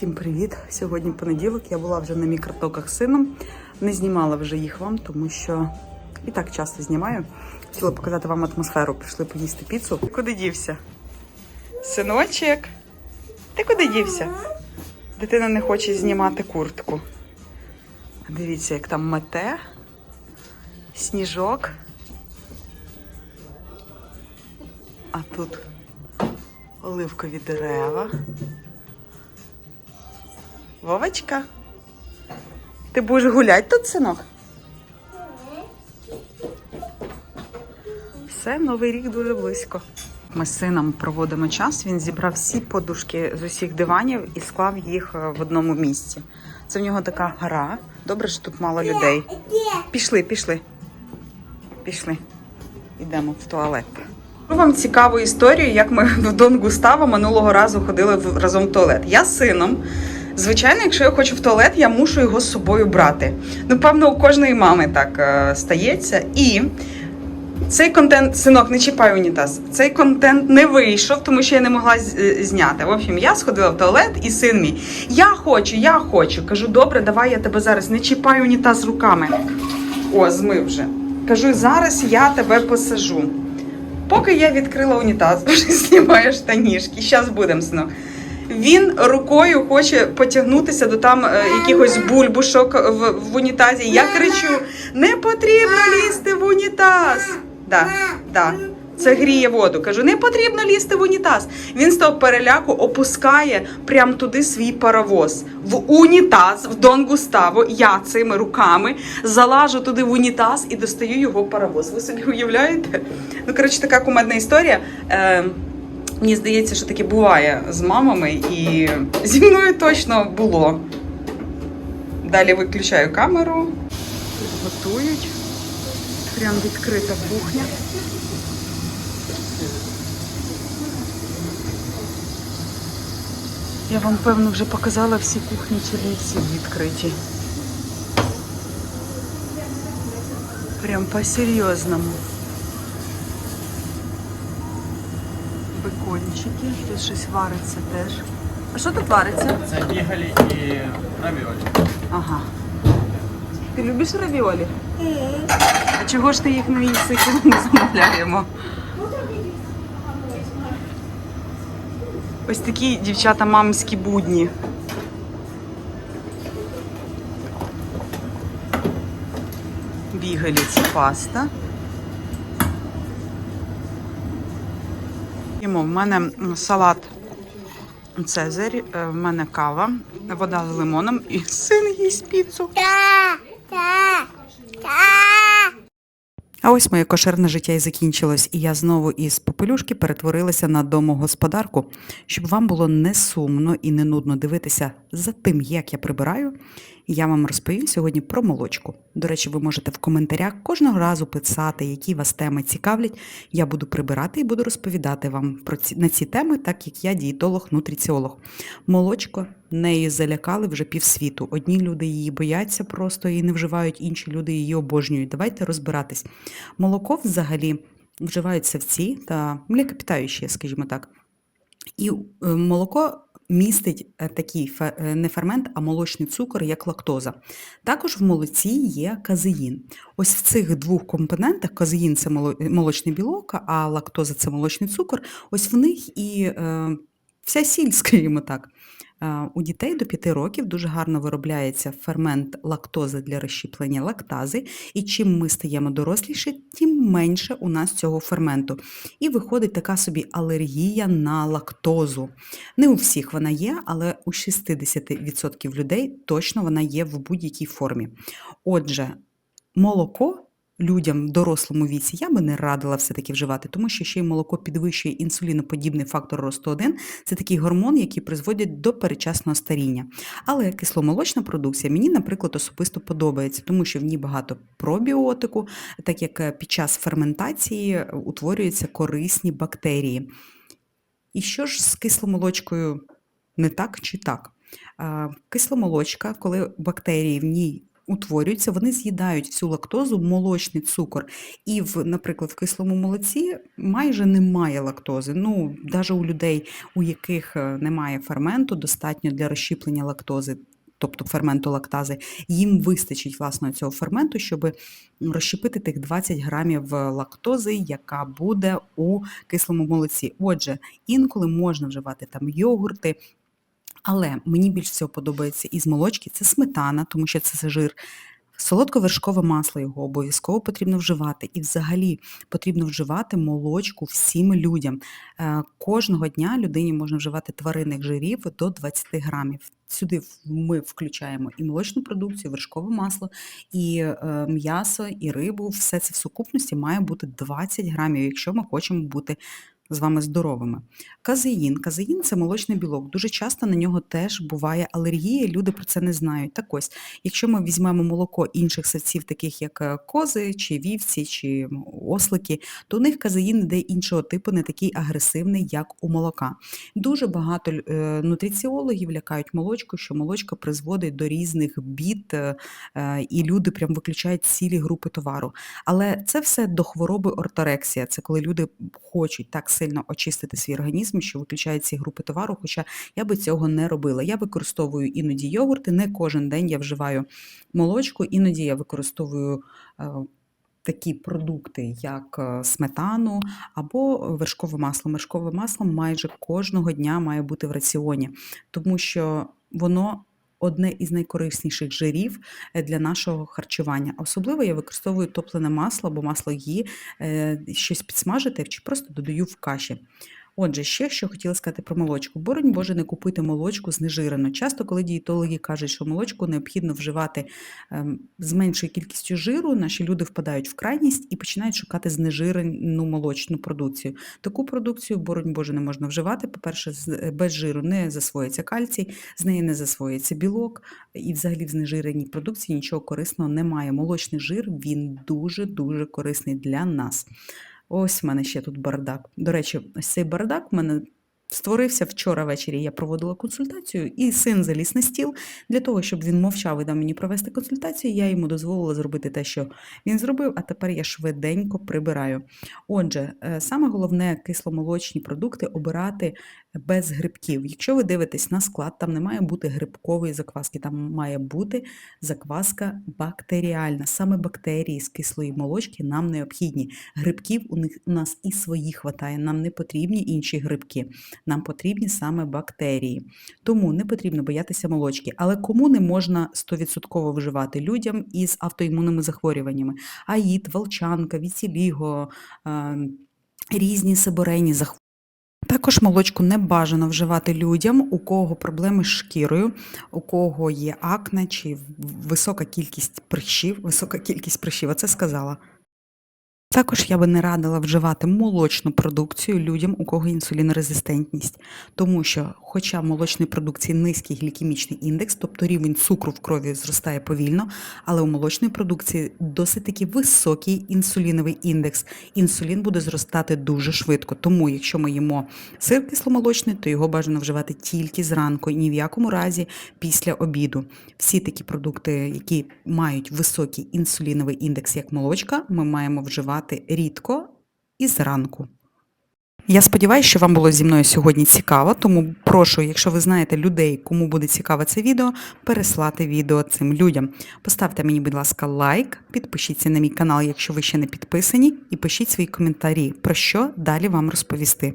Всім привіт! Сьогодні понеділок. Я була вже на мікротоках з сином. Не знімала вже їх вам, тому що і так часто знімаю. Хотіла показати вам атмосферу. Пішли поїсти піцу. Ти куди дівся? Синочок, ти куди дівся? Дитина не хоче знімати куртку. Дивіться, як там мете, сніжок. А тут оливкові дерева. Вовочка, ти будеш гуляти тут, синок? Все, новий рік дуже близько. Ми з сином проводимо час. Він зібрав всі подушки з усіх диванів і склав їх е, в одному місці. Це в нього така гра. Добре, що тут мало людей. Пішли, пішли. Пішли. Йдемо в туалет. Вам цікаву історію, як ми в Дон Густаво минулого разу ходили разом в туалет. Я з сином. Звичайно, якщо я хочу в туалет, я мушу його з собою брати. Ну, певно, у кожної мами так е, стається. І цей контент, синок, не чіпай унітаз. Цей контент не вийшов, тому що я не могла е, зняти. В общем, я сходила в туалет, і син мій. Я хочу, я хочу. Кажу, добре, давай я тебе зараз не чіпай унітаз руками. О, змив вже. Кажу, зараз я тебе посажу. Поки я відкрила унітаз, вже знімаю штанішки. Зараз будемо, синок. Він рукою хоче потягнутися до там е, якихось бульбушок в, в унітазі. Я кричу: не потрібно лізти в унітаз. Да, да. Це гріє воду. Кажу, не потрібно лізти в унітаз. Він з того переляку опускає прямо туди свій паровоз. В унітаз, в Дон Густаво, я цими руками залажу туди в унітаз і достаю його паровоз. Ви собі уявляєте? Ну, коротше, така кумедна історія. Е, Мені здається, що таке буває з мамами, і зі мною точно було. Далі виключаю камеру. Готують. Прям відкрита кухня. Я вам, певно, вже показала всі кухні чернівців відкриті. Прям по-серйозному. Бекончики, тут щось вариться теж. А що тут вариться? Це бігалі і равіолі. Ага. Ти любиш равіолі? А чого ж ти їх не їси, коли ми замовляємо? Ось такі дівчата мамські будні. Бігалі це паста. Їмо, в мене салат Цезарь, е, в мене кава, вода з лимоном і син їсть піцу. А ось моє кошерне життя і закінчилось, і я знову із попелюшки перетворилася на домогосподарку, щоб вам було не сумно і не нудно дивитися за тим, як я прибираю. Я вам розповім сьогодні про молочку. До речі, ви можете в коментарях кожного разу писати, які вас теми цікавлять. Я буду прибирати і буду розповідати вам про ці на ці теми, так як я дієтолог, нутриціолог. Молочко нею залякали вже півсвіту. Одні люди її бояться просто і не вживають, інші люди її обожнюють. Давайте розбиратись. Молоко взагалі вживають савці та млекопитаючі, скажімо так. І е, молоко містить е, такий е, не фермент, а молочний цукор, як лактоза. Також в молоці є казеїн. Ось в цих двох компонентах казеїн це молочний білок, а лактоза це молочний цукор. Ось в них і е, вся сіль, скажімо так. У дітей до 5 років дуже гарно виробляється фермент лактози для розщіплення лактази, і чим ми стаємо доросліше, тим менше у нас цього ферменту. І виходить така собі алергія на лактозу. Не у всіх вона є, але у 60% людей точно вона є в будь-якій формі. Отже, молоко людям в дорослому віці я би не радила все-таки вживати, тому що ще й молоко підвищує інсуліноподібний фактор росту 1. Це такий гормон, який призводить до перечасного старіння. Але кисломолочна продукція мені, наприклад, особисто подобається, тому що в ній багато пробіотику, так як е, під час ферментації е, утворюються корисні бактерії. І що ж з кисломолочкою не так чи так? Кисломолочка, коли бактерії в ній утворюються, вони з'їдають всю лактозу, молочний цукор. І, в, наприклад, в кислому молоці майже немає лактози. Ну, навіть у людей, у яких е, немає ферменту, достатньо для розщіплення лактози. Тобто ферменту лактази, їм вистачить власне цього ферменту, щоб розщепити тих 20 грамів е, лактози, яка буде у кислому молоці. Отже, інколи можна вживати там йогурти, але мені більш всього подобається із молочки це сметана, тому що це жир. Солодковершкове масло його обов'язково потрібно вживати. І взагалі потрібно вживати молочку всім людям. Е, Кожного дня людині можна вживати тваринних жирів до 20 грамів. Сюди ми включаємо і молочну продукцію, вершкове масло, і е, м'ясо, і рибу. Все це в сукупності має бути 20 грамів, якщо ми хочемо бути з вами здоровими. Казеїн. Казеїн це молочний білок. Дуже часто на нього теж буває алергія, люди про це не знають. Так ось, якщо ми візьмемо молоко інших савців, таких як е, кози, чи вівці, чи ослики, то у них казеїн йде іншого типу, не такий агресивний, як у молока. Дуже багато е, нутриціологів лякають молочку, що молочка призводить до різних бід, е, і люди прям виключають цілі групи товару. Але це все до хвороби орторексія. Це коли люди хочуть так сильно очистити свій організм, що виключають ці групи товару. Хоча я би цього не робила. Я використовую іноді йогурти, не кожен день я вживаю молочку, іноді я використовую. е, Такі продукти, як е, сметану або вершкове масло. Вершкове масло майже кожного дня має бути в раціоні, тому що воно одне із найкорисніших жирів е, для нашого харчування. Особливо я використовую топлене масло або масло гі, е, щось підсмажити чи просто додаю в каші. Отже, ще що хотіла сказати про молочку. Боронь Боже, не купуйте молочку знежирену. Часто, коли дієтологи кажуть, що молочку необхідно вживати ем, з меншою кількістю жиру, наші люди впадають в крайність і починають шукати знежирену молочну продукцію. Таку продукцію, боронь Боже, не можна вживати. По-перше, е, без жиру не засвоїться кальцій, з неї не засвоїться білок, і взагалі в знежиреній продукції нічого корисного немає. Молочний жир він дуже-дуже корисний для нас. Ось в мене ще тут бардак. До речі, ось цей бардак в мене створився вчора ввечері. Я проводила консультацію, і син заліз на стіл для того, щоб він мовчав і дав мені провести консультацію. Я йому дозволила зробити те, що він зробив, а тепер я швиденько прибираю. Отже, е, саме головне кисломолочні продукти обирати без грибків. Якщо ви дивитесь на склад, там не має бути грибкової закваски, там має бути закваска бактеріальна. Саме бактерії з кислої молочки нам необхідні. Грибків у них у нас і свої хватає. Нам не потрібні інші грибки. Нам потрібні саме бактерії. Тому не потрібно боятися молочки. Але кому не можна 100% вживати людям із автоімунними захворюваннями? Аїд, волчанка, віціліго, різні сиборейні захворювання. Також молочку не бажано вживати людям, у кого проблеми з шкірою, у кого є акне чи висока кількість прищів, висока кількість прищів, оце сказала. Також я би не радила вживати молочну продукцію людям, у кого інсулінорезистентність, тому що, хоча в молочній продукції низький глікемічний індекс, тобто рівень цукру в крові зростає повільно, але у молочної продукції досить таки високий інсуліновий індекс. Інсулін буде зростати дуже швидко. Тому, якщо ми їмо сир кисломолочний, то його бажано вживати тільки зранку, ні в якому разі після обіду. Всі такі продукти, які мають високий інсуліновий індекс, як молочка, ми маємо вживати рідко і зранку. Я сподіваюся, що вам було зі мною сьогодні цікаво, тому прошу, якщо ви знаєте людей, кому буде цікаве це відео, переслати відео цим людям. Поставте мені, будь ласка, лайк, підпишіться на мій канал, якщо ви ще не підписані, і пишіть свої коментарі, про що далі вам розповісти.